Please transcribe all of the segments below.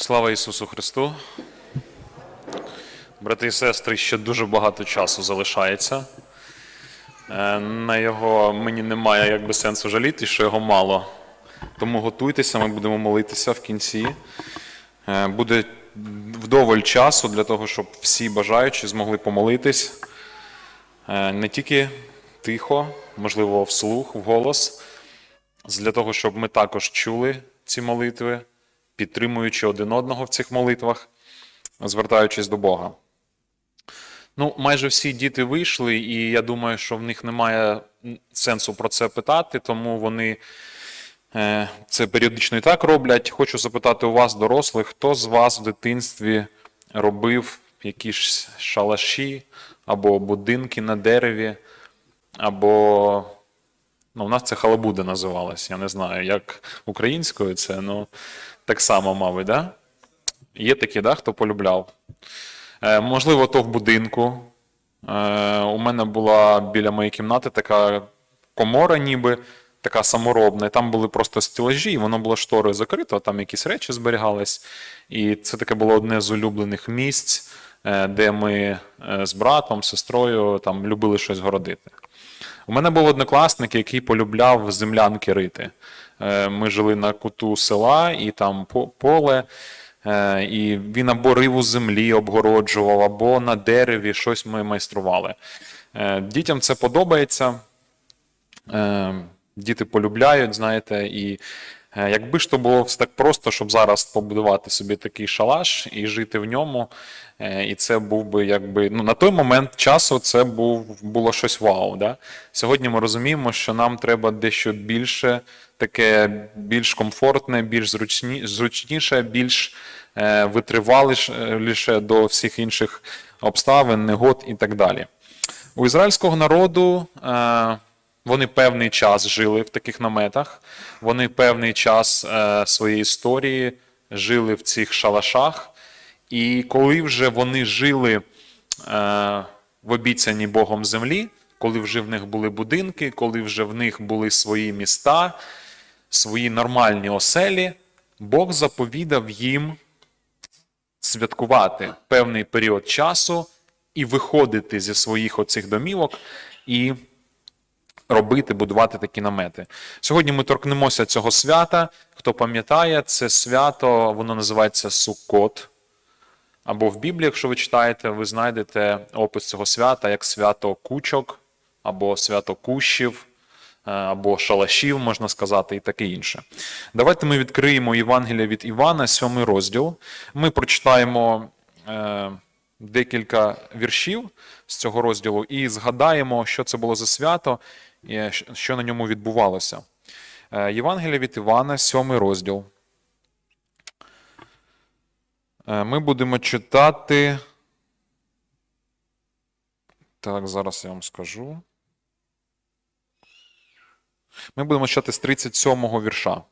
Слава Ісусу Христу! Брати і сестри, ще дуже багато часу залишається. Е, На його мені немає якби сенсу жаліти, що його мало. Тому готуйтеся, ми будемо молитися в кінці. Е, Буде вдоволь часу для того, щоб всі бажаючі змогли помолитись. Е, Не тільки тихо, можливо, вслух, вголос, для того, щоб ми також чули ці молитви, підтримуючи один одного в цих молитвах, звертаючись до Бога. Ну, майже всі діти вийшли, і я думаю, що в них немає сенсу про це питати, тому вони е, це періодично і так роблять. Хочу запитати у вас, дорослих, хто з вас в дитинстві робив якісь шалаші або будинки на дереві, або Ну, у нас це халабуда називалось. Я не знаю, як українською це, ну так само, мабуть, да? Є такі, да, хто полюбляв. Е, можливо, то в будинку. Е, у мене була біля моєї кімнати така комора, ніби така саморобна. І там були просто стелажі, і воно було шторою закрито, там якісь речі зберігались. І це таке було одне з улюблених місць, е, де ми е, з братом, сестрою там любили щось городити. У мене був однокласник, який полюбляв землянки рити. Е, Ми жили на куту села, і там поле, е, і він або рив у землі обгороджував, або на дереві щось ми майстрували. Е, Дітям це подобається. Діти полюбляють, знаєте, і якби ж то було так просто, щоб зараз побудувати собі такий шалаш і жити в ньому. І це був би якби ну на той момент часу це був було щось вау. Да? Сьогодні ми розуміємо, що нам треба дещо більше, таке більш комфортне, більш зручні, зручніше, більш е, витриваліше до всіх інших обставин, негод і так далі. У ізраїльського народу е, вони певний час жили в таких наметах, вони певний час е, своєї історії жили в цих шалашах. І коли вже вони жили в обіцяній Богом землі, коли вже в них були будинки, коли вже в них були свої міста, свої нормальні оселі, Бог заповідав їм святкувати певний період часу і виходити зі своїх оцих домівок і робити, будувати такі намети. Сьогодні ми торкнемося цього свята. Хто пам'ятає, це свято, воно називається Суккот. Або в Біблії, якщо ви читаєте, ви знайдете опис цього свята як свято кучок, або свято кущів, або шалашів, можна сказати, і таке інше. Давайте ми відкриємо Євангелія від Івана, сьомий розділ. Ми прочитаємо е, декілька віршів з цього розділу і згадаємо, що це було за свято, е, що на ньому відбувалося. Е, Євангелія від Івана, сьомий розділ. Е, Ми будемо читати. Так, зараз я вам скажу. Ми будемо читати з 37-го вірша.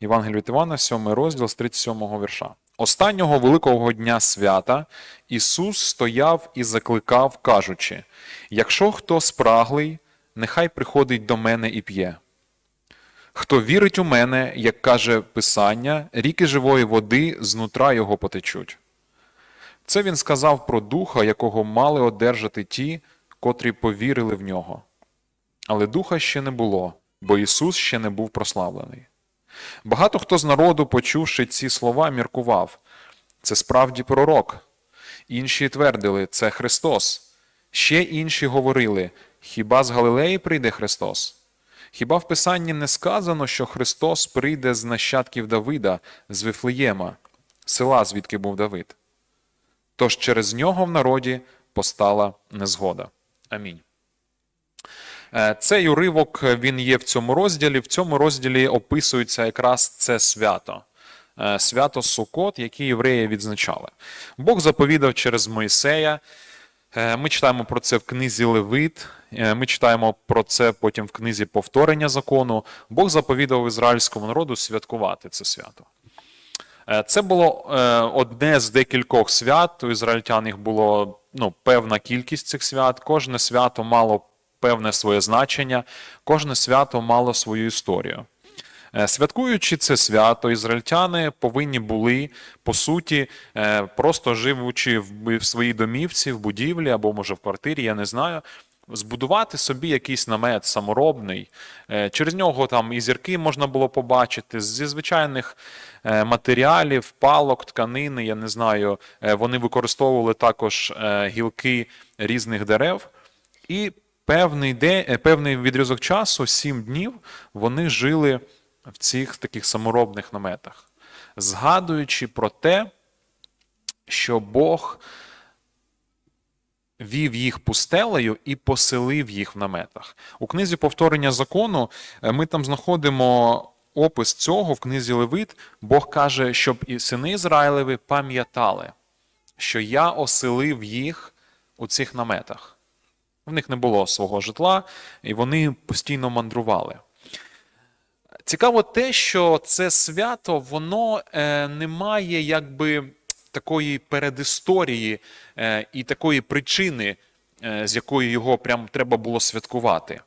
Євангелія від Івана, 7 розділ з 37-го вірша. Останнього великого дня свята Ісус стояв і закликав, кажучи: Якщо хто спраглий, нехай приходить до мене і п'є. Хто вірить у мене, як каже Писання, ріки живої води знутра його потечуть. Це він сказав про духа, якого мали одержати ті, котрі повірили в нього. Але духа ще не було, бо Ісус ще не був прославлений. Багато хто з народу, почувши ці слова, міркував це справді пророк. Інші твердили, це Христос. Ще інші говорили, хіба з Галилеї прийде Христос? Хіба в Писанні не сказано, що Христос прийде з нащадків Давида, з Вифлеєма, села, звідки був Давид? Тож через нього в народі постала незгода. Амінь. Е, Цей уривок він є в цьому розділі. В цьому розділі описується якраз це свято. Е, Свято Сукот, яке євреї відзначали. Бог заповідав через Мойсея. Е, Ми читаємо про це в книзі Левит. е, Ми читаємо про це потім в книзі повторення закону. Бог заповідав ізраїльському народу святкувати це свято. Е, Це було е, одне з декількох свят. У ізраїльтян їх було ну, певна кількість цих свят. Кожне свято мало певне своє значення, кожне свято мало свою історію. Е, Святкуючи це свято, ізраїльтяни повинні були, по суті, е, просто живучи в своїй домівці, в будівлі або, може, в квартирі, я не знаю, збудувати собі якийсь намет саморобний. Е, Через нього там і зірки можна було побачити, зі звичайних матеріалів, палок, тканини, я не знаю, вони використовували також гілки різних дерев. І певний, день, е, певний відрізок часу, сім днів, вони жили в цих таких саморобних наметах, згадуючи про те, що Бог вів їх пустелею і поселив їх в наметах. У книзі повторення закону е, ми там знаходимо опис цього в книзі Левит. Бог каже, щоб і сини Ізраїлеві пам'ятали, що я оселив їх у цих наметах. В них не було свого житла, і вони постійно мандрували. Цікаво те, що це свято, воно е, не має якби такої передісторії е, і такої причини, е, з якої його прям треба було святкувати.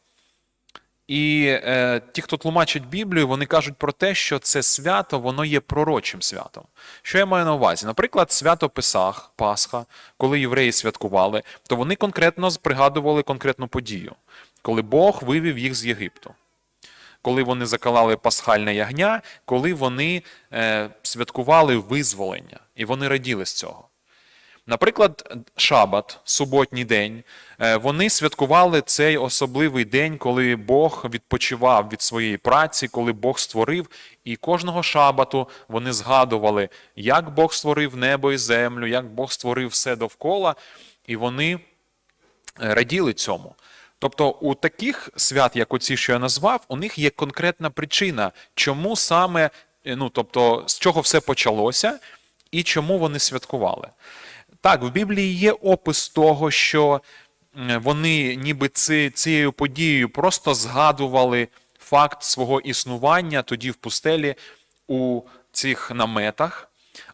І е, ті, хто тлумачить Біблію, вони кажуть про те, що це свято воно є пророчим святом. Що я маю на увазі? Наприклад, свято Песах, Пасха, коли євреї святкували, то вони конкретно пригадували конкретну подію, коли Бог вивів їх з Єгипту коли вони закалали пасхальне ягня, коли вони е, святкували визволення, і вони раділи з цього. Наприклад, Шабат, суботній день, е, вони святкували цей особливий день, коли Бог відпочивав від своєї праці, коли Бог створив, і кожного шабату вони згадували, як Бог створив небо і землю, як Бог створив все довкола, і вони е, раділи цьому. Тобто у таких свят, як оці, що я назвав, у них є конкретна причина, чому саме, е, ну тобто, з чого все почалося і чому вони святкували. Так, в Біблії є опис того, що вони ніби ці, цією подією просто згадували факт свого існування тоді в пустелі у цих наметах.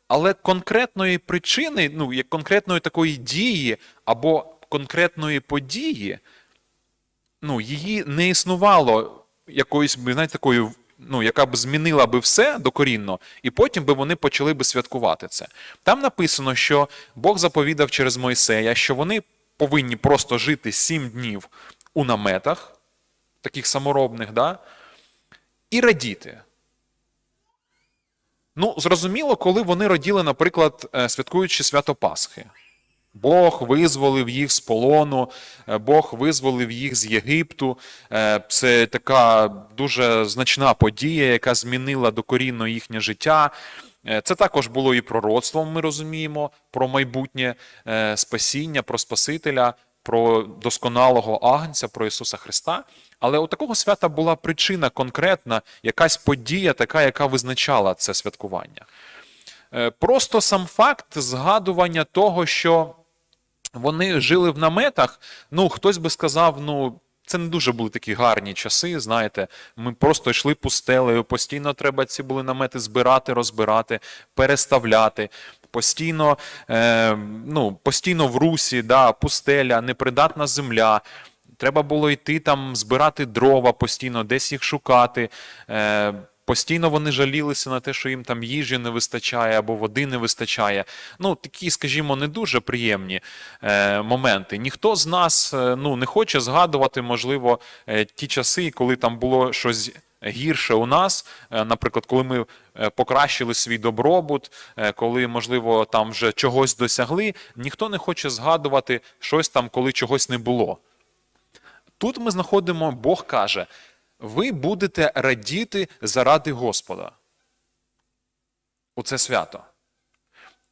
Але конкретної причини, ну, як конкретної такої дії або конкретної події, ну, її не існувало якоїсь, би, знаєте, такою, ну, яка б змінила би все докорінно, і потім би вони почали би святкувати це. Там написано, що Бог заповідав через Мойсея, що вони повинні просто жити сім днів у наметах, таких саморобних, да, і радіти. Ну, зрозуміло, коли вони раділи, наприклад, е, святкуючи свято Пасхи. Бог визволив їх з полону, е, Бог визволив їх з Єгипту. Е, Це така дуже значна подія, яка змінила докорінно їхнє життя. Е, Це також було і пророцтвом, ми розуміємо, про майбутнє спасіння, про Спасителя, про досконалого Агнця, про Ісуса Христа. Але у такого свята була причина конкретна, якась подія, така, яка визначала це святкування. Просто сам факт згадування того, що вони жили в наметах. Ну, хтось би сказав, ну. Це не дуже були такі гарні часи, знаєте. Ми просто йшли пустелею, постійно треба ці були намети збирати, розбирати, переставляти. Постійно, е, ну, постійно в русі, да, пустеля, непридатна земля. Треба було йти там, збирати дрова постійно, десь їх шукати. Е, Постійно вони жалілися на те, що їм там їжі не вистачає або води не вистачає. Ну, такі, скажімо, не дуже приємні е, моменти. Ніхто з нас е, ну, не хоче згадувати, можливо, е, ті часи, коли там було щось гірше у нас. Е, наприклад, коли ми е, покращили свій добробут, коли, можливо, там вже чогось досягли. Ніхто не хоче згадувати щось там, коли чогось не було. Тут ми знаходимо, Бог каже, ви будете радіти заради Господа. У це свято.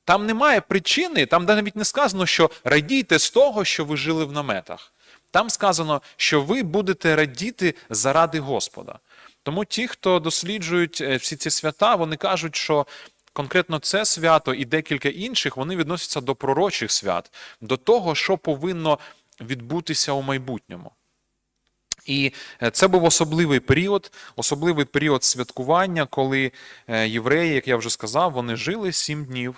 Там немає причини, там навіть не сказано, що радійте з того, що ви жили в наметах. Там сказано, що ви будете радіти заради Господа. Тому ті, хто досліджують е, всі ці свята, вони кажуть, що конкретно це свято і декілька інших вони відносяться до пророчих свят, до того, що повинно відбутися у майбутньому. І е, це був особливий період, особливий період святкування, коли е, євреї, як я вже сказав, вони жили сім днів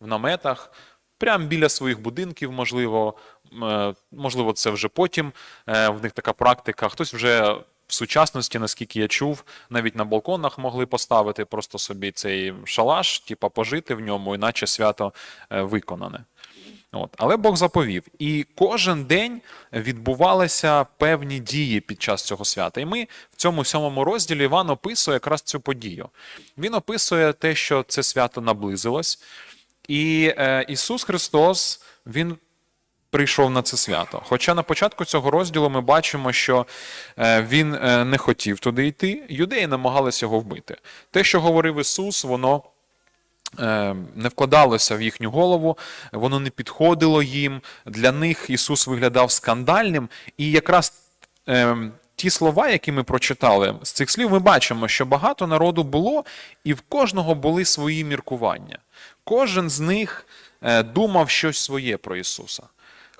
в наметах, прямо біля своїх будинків, можливо, е, можливо, це вже потім. В них така практика. Хтось вже в сучасності, наскільки я чув, навіть на балконах могли поставити просто собі цей шалаш, типа пожити в ньому, іначе свято виконане. От. Але Бог заповів. І кожен день відбувалися певні дії під час цього свята. І ми в цьому сьомому розділі Іван описує якраз цю подію. Він описує те, що це свято наблизилось. І е, Ісус Христос, Він прийшов на це свято. Хоча на початку цього розділу ми бачимо, що е, він е, не хотів туди йти, юдеї намагалися його вбити. Те, що говорив Ісус, воно не вкладалося в їхню голову, воно не підходило їм. Для них Ісус виглядав скандальним, і якраз. е, Ті слова, які ми прочитали, з цих слів ми бачимо, що багато народу було, і в кожного були свої міркування. Кожен з них е, думав щось своє про Ісуса.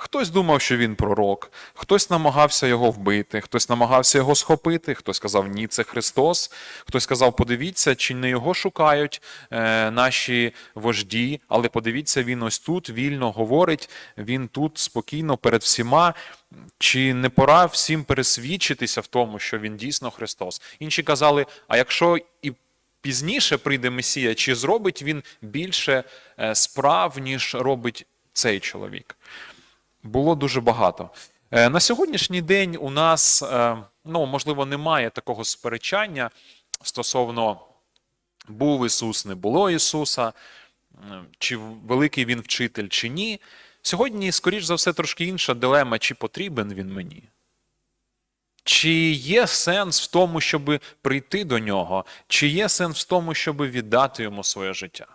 Хтось думав, що він пророк, хтось намагався його вбити, хтось намагався його схопити, хтось сказав, ні, це Христос. Хтось сказав, подивіться, чи не його шукають е, наші вожді, але подивіться, він ось тут вільно говорить, він тут спокійно перед всіма. Чи не пора всім пересвідчитися в тому, що він дійсно Христос? Інші казали: а якщо і пізніше прийде Месія, чи зробить він більше е, справ, ніж робить цей чоловік? Було дуже багато. Е, На сьогоднішній день у нас, е, ну, можливо, немає такого сперечання стосовно був Ісус, не було Ісуса, е, чи великий він вчитель, чи ні. Сьогодні, скоріш за все, трошки інша дилема, чи потрібен він мені. Чи є сенс в тому, щоб прийти до нього, чи є сенс в тому, щоб віддати йому своє життя?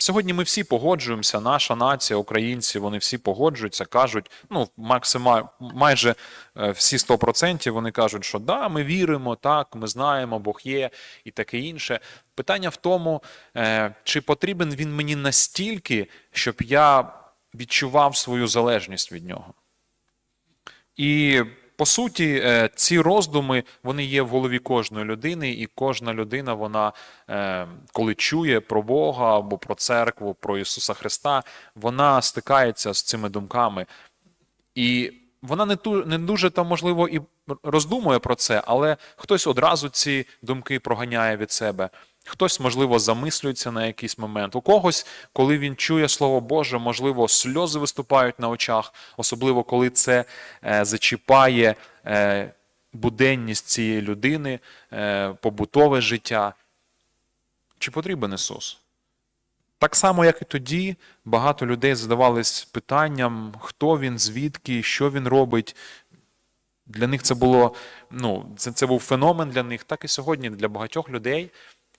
Сьогодні ми всі погоджуємося, наша нація, українці, вони всі погоджуються, кажуть, ну, максима, майже е, всі 100% вони кажуть, що да, ми віримо, так, ми знаємо, Бог є і таке інше. Питання в тому, е, чи потрібен він мені настільки, щоб я відчував свою залежність від нього. І по суті, е, ці роздуми вони є в голові кожної людини, і кожна людина, вона, е, коли чує про Бога або про церкву, про Ісуса Христа, вона стикається з цими думками. І вона не ту не дуже там, можливо, і роздумує про це, але хтось одразу ці думки проганяє від себе. Хтось, можливо, замислюється на якийсь момент. У когось, коли він чує Слово Боже, можливо, сльози виступають на очах, особливо коли це е, зачіпає е, буденність цієї людини, е, побутове життя. Чи потрібен Ісус? Так само, як і тоді, багато людей задавались питанням, хто він, звідки, що він робить. Для них це було, ну, це, це був феномен для них, так і сьогодні для багатьох людей.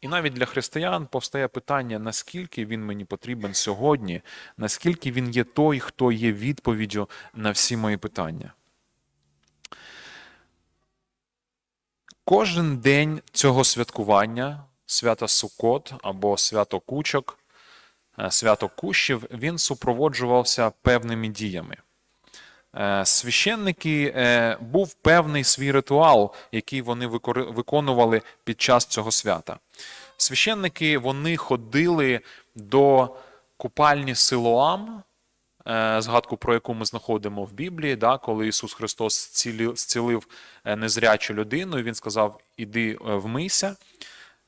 І навіть для християн повстає питання, наскільки він мені потрібен сьогодні, наскільки він є той, хто є відповіддю на всі мої питання. Кожен день цього святкування, свята Сукот або свято Кучок, е, свято Кущів, він супроводжувався певними діями. Е, Священники е, був певний свій ритуал, який вони виконували під час цього свята. Священники вони ходили до купальні Силоам, е, згадку про яку ми знаходимо в Біблії, да, коли Ісус Христос зцілив, незрячу людину, і Він сказав: Іди вмийся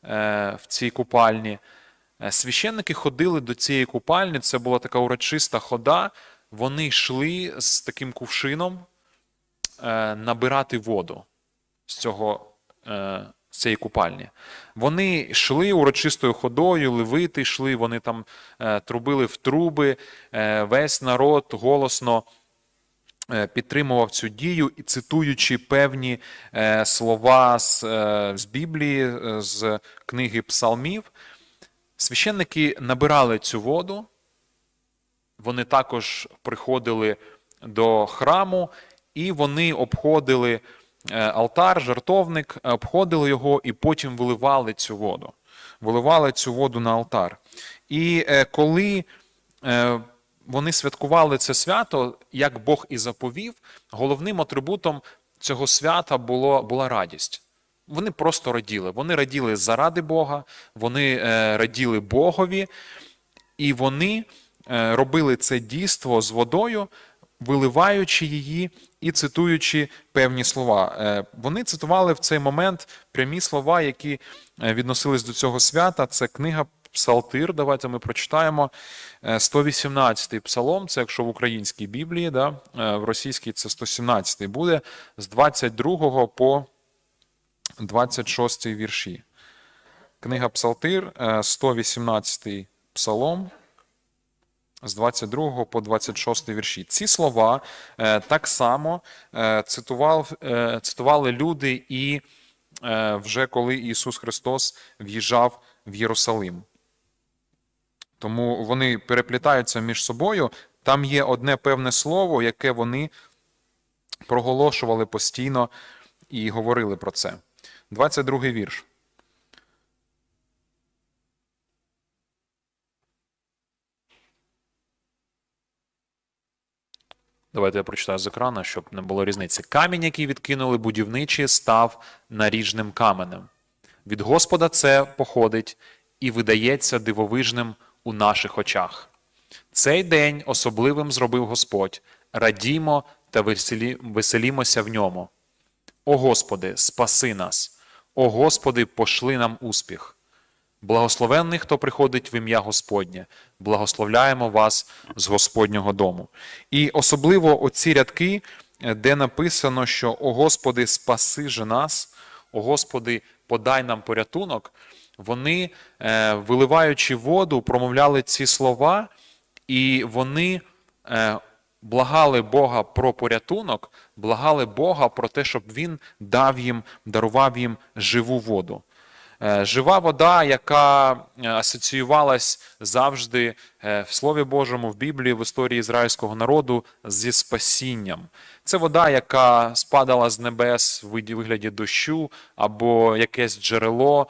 в цій купальні. Священники ходили до цієї купальні, це була така урочиста хода. Вони йшли з таким кувшином е, набирати воду з цього. Е, цієї купальні. Вони йшли урочистою ходою, левити йшли, вони там е, трубили в труби, е, весь народ голосно е, підтримував цю дію і цитуючи певні е, слова з, е, з Біблії, е, з книги Псалмів, священники набирали цю воду, вони також приходили до храму і вони обходили е, алтар, жертовник, е, обходили його і потім виливали цю воду. Виливали цю воду на алтар. І е, коли вони святкували це свято, як Бог і заповів, головним атрибутом цього свята було, була радість. Вони просто раділи. Вони раділи заради Бога, вони раділи Богові, і вони робили це дійство з водою виливаючи її і цитуючи певні слова. Е, Вони цитували в цей момент прямі слова, які е, відносились до цього свята. Це книга Псалтир. Давайте ми прочитаємо. Е, 118-й псалом, це якщо в українській Біблії, да? е, в російській це 117-й буде, з 22 по 26 вірші. Книга Псалтир, е, 118 псалом, з 22 по 26 вірші. Ці слова е, так само е, цитував, е, цитували люди і вже коли Ісус Христос в'їжджав в Єрусалим. Тому вони переплітаються між собою. Там є одне певне слово, яке вони проголошували постійно і говорили про це. 22 вірш. Давайте я прочитаю з екрана, щоб не було різниці. Камінь, який відкинули будівничі, став наріжним каменем. Від Господа це походить і видається дивовижним у наших очах. Цей день особливим зробив Господь. Радімо та веселі- веселімося в ньому. О Господи, спаси нас! О Господи, пошли нам успіх! Благословенний, хто приходить в ім'я Господнє, благословляємо вас з Господнього дому. І особливо оці рядки, е, де написано, що О Господи, спаси же нас, О Господи, подай нам порятунок, вони, е, виливаючи воду, промовляли ці слова, і вони е, благали Бога про порятунок, благали Бога про те, щоб Він дав їм, дарував їм живу воду. Е, Жива вода, яка е, асоціювалась завжди е, в Слові Божому, в Біблії, в історії ізраїльського народу зі спасінням. Це вода, яка спадала з небес в вигляді дощу, або якесь джерело,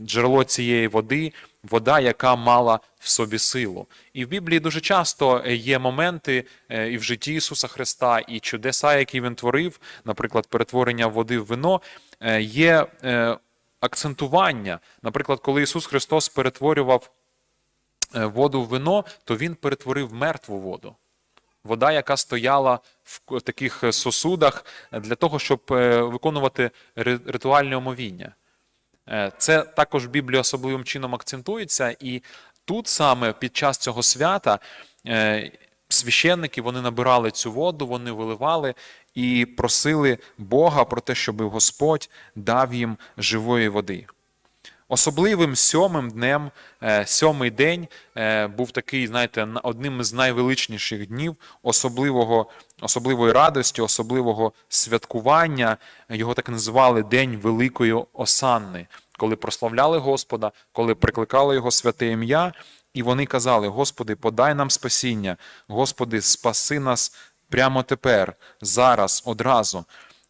джерело цієї води, вода, яка мала в собі силу. І в Біблії дуже часто є моменти і в житті Ісуса Христа, і чудеса, які він творив, наприклад, перетворення води в вино, є акцентування. Наприклад, коли Ісус Христос перетворював е, воду в вино, то Він перетворив мертву воду. Вода, яка стояла в таких е, сосудах е, для того, щоб виконувати ритуальне омовіння. Це також в Біблії особливим чином акцентується, і тут саме під час цього свята священники вони набирали цю воду, вони виливали і просили Бога про те, щоб Господь дав їм живої води. Особливим сьомим днем, е, сьомий день е, був такий, знаєте, одним із найвеличніших днів особливого, особливої радості, особливого святкування. Його так називали День Великої Осанни, коли прославляли Господа, коли прикликали Його святе ім'я, і вони казали: Господи, подай нам спасіння, Господи, спаси нас прямо тепер, зараз, одразу.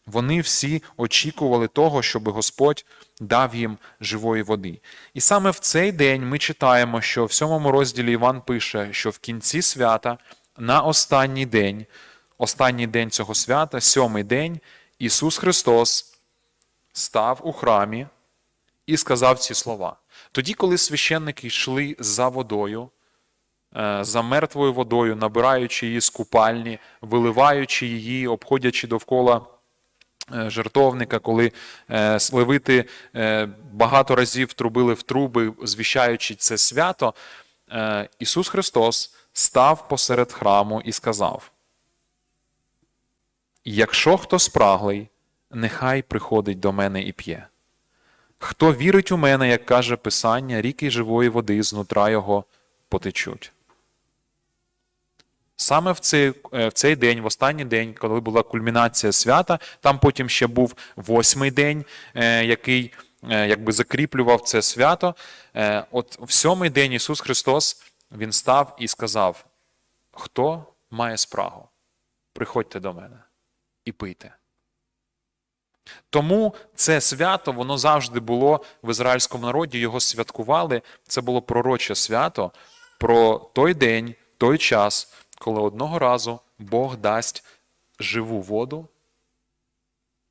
Вони всі очікували того, щоб Господь дав їм живої води. І саме в цей день ми читаємо, що в сьомому розділі Іван пише, що в кінці свята, на останній день, останній день цього свята, сьомий день, Ісус Христос став у храмі і сказав ці слова. Тоді, коли священники йшли за водою, е, за мертвою водою, набираючи її з купальні, виливаючи її, обходячи довкола е, жертовника, коли е, левити е, багато разів трубили в труби, звіщаючи це свято, Ісус Христос став посеред храму і сказав: Якщо хто спраглий, нехай приходить до мене і п'є. Хто вірить у мене, як каже Писання, ріки живої води знутра його потечуть. Саме в цей, е, в цей день, в останній день, коли була кульмінація свята, там потім ще був восьмий день, е, який е, якби закріплював це свято. От в сьомий день Ісус Христос Він став і сказав: Хто має спрагу? Приходьте до мене і пийте. Тому це свято, воно завжди було в ізраїльському народі, його святкували. Це було пророче свято про той день, той час, коли одного разу Бог дасть живу воду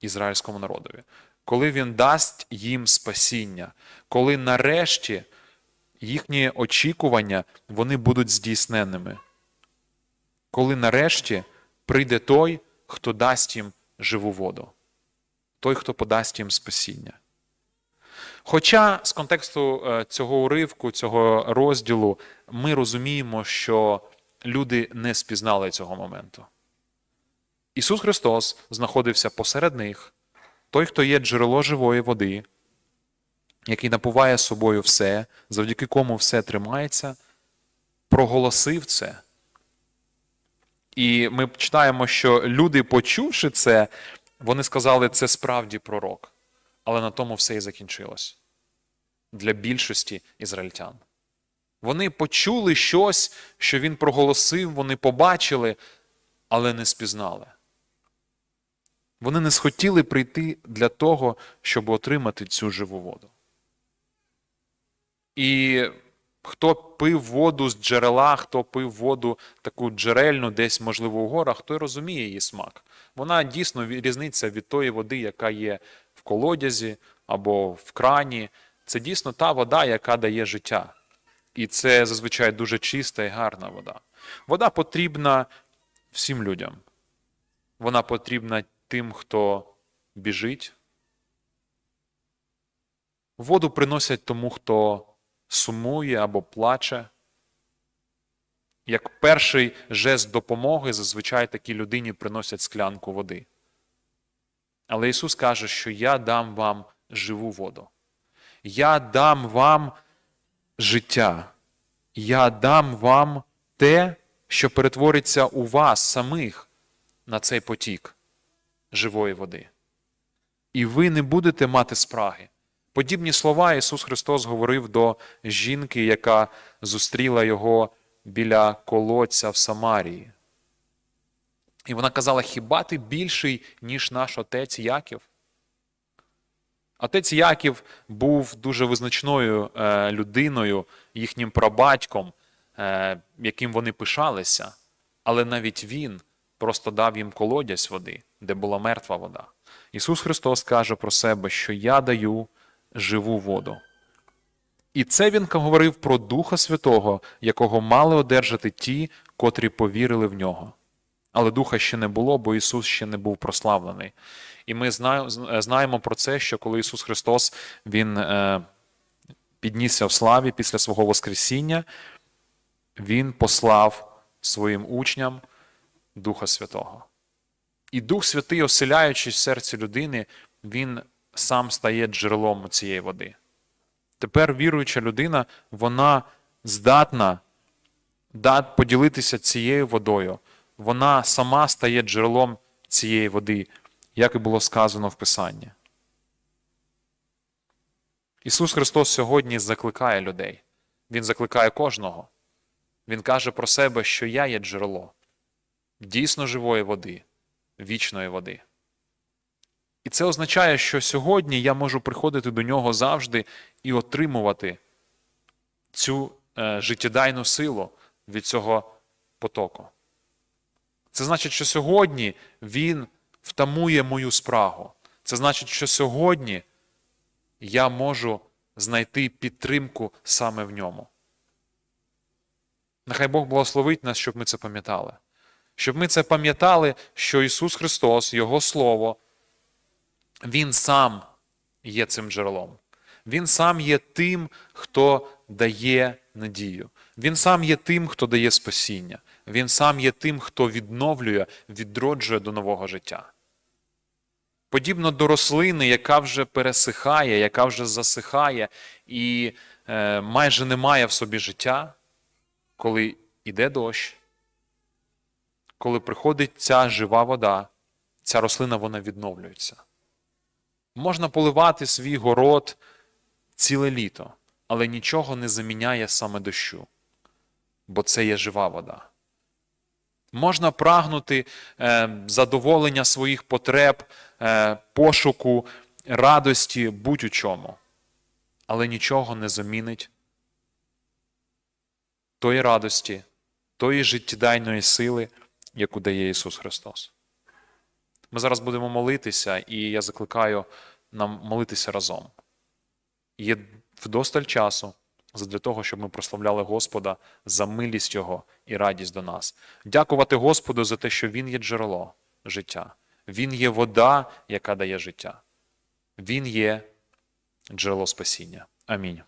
ізраїльському народові, коли він дасть їм спасіння, коли нарешті їхні очікування вони будуть здійсненними. коли нарешті прийде той, хто дасть їм живу воду, той, хто подасть їм спасіння. Хоча з контексту е, цього уривку, цього розділу, ми розуміємо, що люди не спізнали цього моменту. Ісус Христос знаходився посеред них, той, хто є джерело живої води, який напуває собою все, завдяки кому все тримається, проголосив це. І ми читаємо, що люди, почувши це, вони сказали, це справді пророк. Але на тому все і закінчилось для більшості ізраїльтян. Вони почули щось, що він проголосив, вони побачили, але не спізнали. Вони не схотіли прийти для того, щоб отримати цю живу воду. І хто пив воду з джерела, хто пив воду таку джерельну, десь, можливо, у горах, той розуміє її смак. Вона дійсно різниця від тої води, яка є в колодязі або в крані. Це дійсно та вода, яка дає життя. І це зазвичай дуже чиста і гарна вода. Вода потрібна всім людям. Вона потрібна тим, хто біжить. Воду приносять тому, хто сумує або плаче. Як перший жест допомоги, зазвичай такій людині приносять склянку води. Але Ісус каже, що я дам вам живу воду. Я дам вам життя. Я дам вам те, що перетвориться у вас самих на цей потік живої води. І ви не будете мати спраги. Подібні слова Ісус Христос говорив до жінки, яка зустріла Його біля колодця в Самарії. І вона казала: Хіба ти більший, ніж наш отець Яків? Отець Яків був дуже визначною е, людиною, їхнім прабатьком, е, яким вони пишалися, але навіть він просто дав їм колодязь води, де була мертва вода. Ісус Христос каже про себе, що я даю живу воду. І це він говорив про Духа Святого, якого мали одержати ті, котрі повірили в нього. Але Духа ще не було, бо Ісус ще не був прославлений. І ми знаємо, знаємо про це, що коли Ісус Христос Він е, піднісся в славі після свого Воскресіння, Він послав своїм учням Духа Святого. І Дух Святий, оселяючись в серці людини, він сам стає джерелом цієї води. Тепер віруюча людина, вона здатна поділитися цією водою. Вона сама стає джерелом цієї води, як і було сказано в Писанні. Ісус Христос сьогодні закликає людей. Він закликає кожного. Він каже про себе, що я є джерело дійсно живої води, вічної води. І це означає, що сьогодні я можу приходити до нього завжди і отримувати цю е, життєдайну силу від цього потоку. Це значить, що сьогодні він втамує мою спрагу. Це значить, що сьогодні я можу знайти підтримку саме в ньому. Нехай Бог благословить нас, щоб ми це пам'ятали. Щоб ми це пам'ятали, що Ісус Христос, Його Слово, Він сам є цим джерелом. Він сам є тим, хто дає надію. Він сам є тим, хто дає спасіння. Він сам є тим, хто відновлює, відроджує до нового життя. Подібно до рослини, яка вже пересихає, яка вже засихає і е, майже не має в собі життя, коли йде дощ, коли приходить ця жива вода, ця рослина вона відновлюється. Можна поливати свій город ціле літо, але нічого не заміняє саме дощу, бо це є жива вода. Можна прагнути е, задоволення своїх потреб, е, пошуку, радості будь у чому, але нічого не замінить тої радості, тої життєдайної сили, яку дає Ісус Христос. Ми зараз будемо молитися, і я закликаю нам молитися разом. Є вдосталь часу, задля того, щоб ми прославляли Господа за милість Його і радість до нас. Дякувати Господу за те, що Він є джерело життя. Він є вода, яка дає життя. Він є джерело спасіння. Амінь.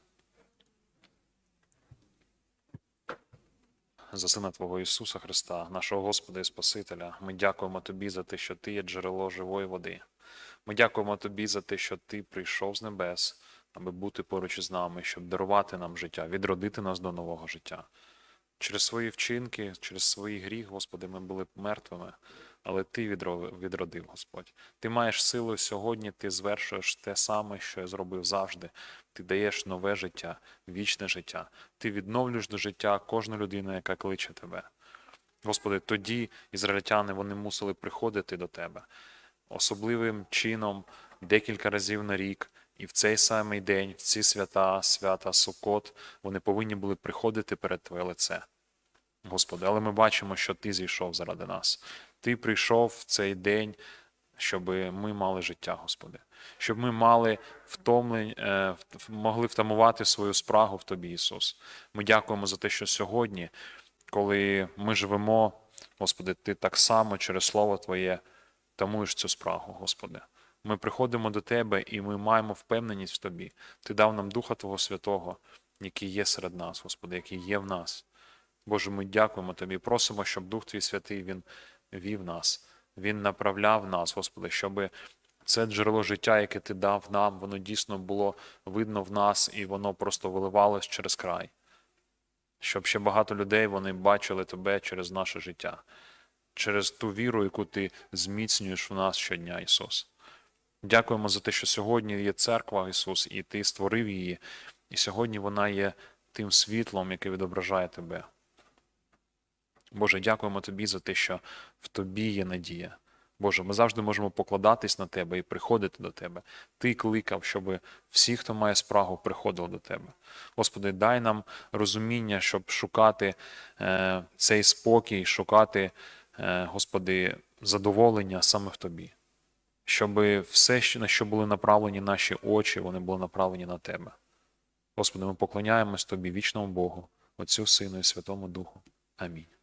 За Сина Твого Ісуса Христа, нашого Господа і Спасителя, ми дякуємо Тобі за те, що Ти є джерело живої води. Ми дякуємо Тобі за те, що Ти прийшов з небес, аби бути поруч із нами, щоб дарувати нам життя, відродити нас до нового життя. Через свої вчинки, через свої гріх, Господи, ми були мертвими, але Ти відродив, Господь. Ти маєш силу сьогодні, ти звершуєш те саме, що я зробив завжди. Ти даєш нове життя, вічне життя. Ти відновлюєш до життя кожну людину, яка кличе тебе. Господи, тоді ізраїльтяни вони мусили приходити до Тебе особливим чином декілька разів на рік, і в цей самий день, в ці свята, свята Сукот, вони повинні були приходити перед Твоє лице. Господи, але ми бачимо, що Ти зійшов заради нас. Ти прийшов в цей день, щоб ми мали життя, Господи, щоб ми мали втомлень, е, могли втамувати свою спрагу в Тобі, Ісус. Ми дякуємо за те, що сьогодні, коли ми живемо, Господи, Ти так само через Слово Твоє тамуєш цю спрагу, Господи. Ми приходимо до Тебе і ми маємо впевненість в Тобі. Ти дав нам Духа Твого Святого, який є серед нас, Господи, який є в нас. Боже, ми дякуємо Тобі, просимо, щоб Дух Твій Святий Він вів нас, Він направляв нас, Господи, щоб це джерело життя, яке Ти дав нам, воно дійсно було видно в нас і воно просто виливалось через край. Щоб ще багато людей вони бачили Тебе через наше життя, через ту віру, яку Ти зміцнюєш в нас щодня, Ісус. Дякуємо за те, що сьогодні є церква, Ісус, і Ти створив її, і сьогодні вона є тим світлом, яке відображає Тебе. Боже, дякуємо Тобі за те, що в Тобі є надія. Боже, ми завжди можемо покладатись на Тебе і приходити до Тебе. Ти кликав, щоб всі, хто має спрагу, приходили до Тебе. Господи, дай нам розуміння, щоб шукати е, цей спокій, шукати, е, Господи, задоволення саме в Тобі. Щоб все, на що були направлені наші очі, вони були направлені на Тебе. Господи, ми поклоняємось Тобі, вічному Богу, Отцю, Сину і Святому Духу. Амінь.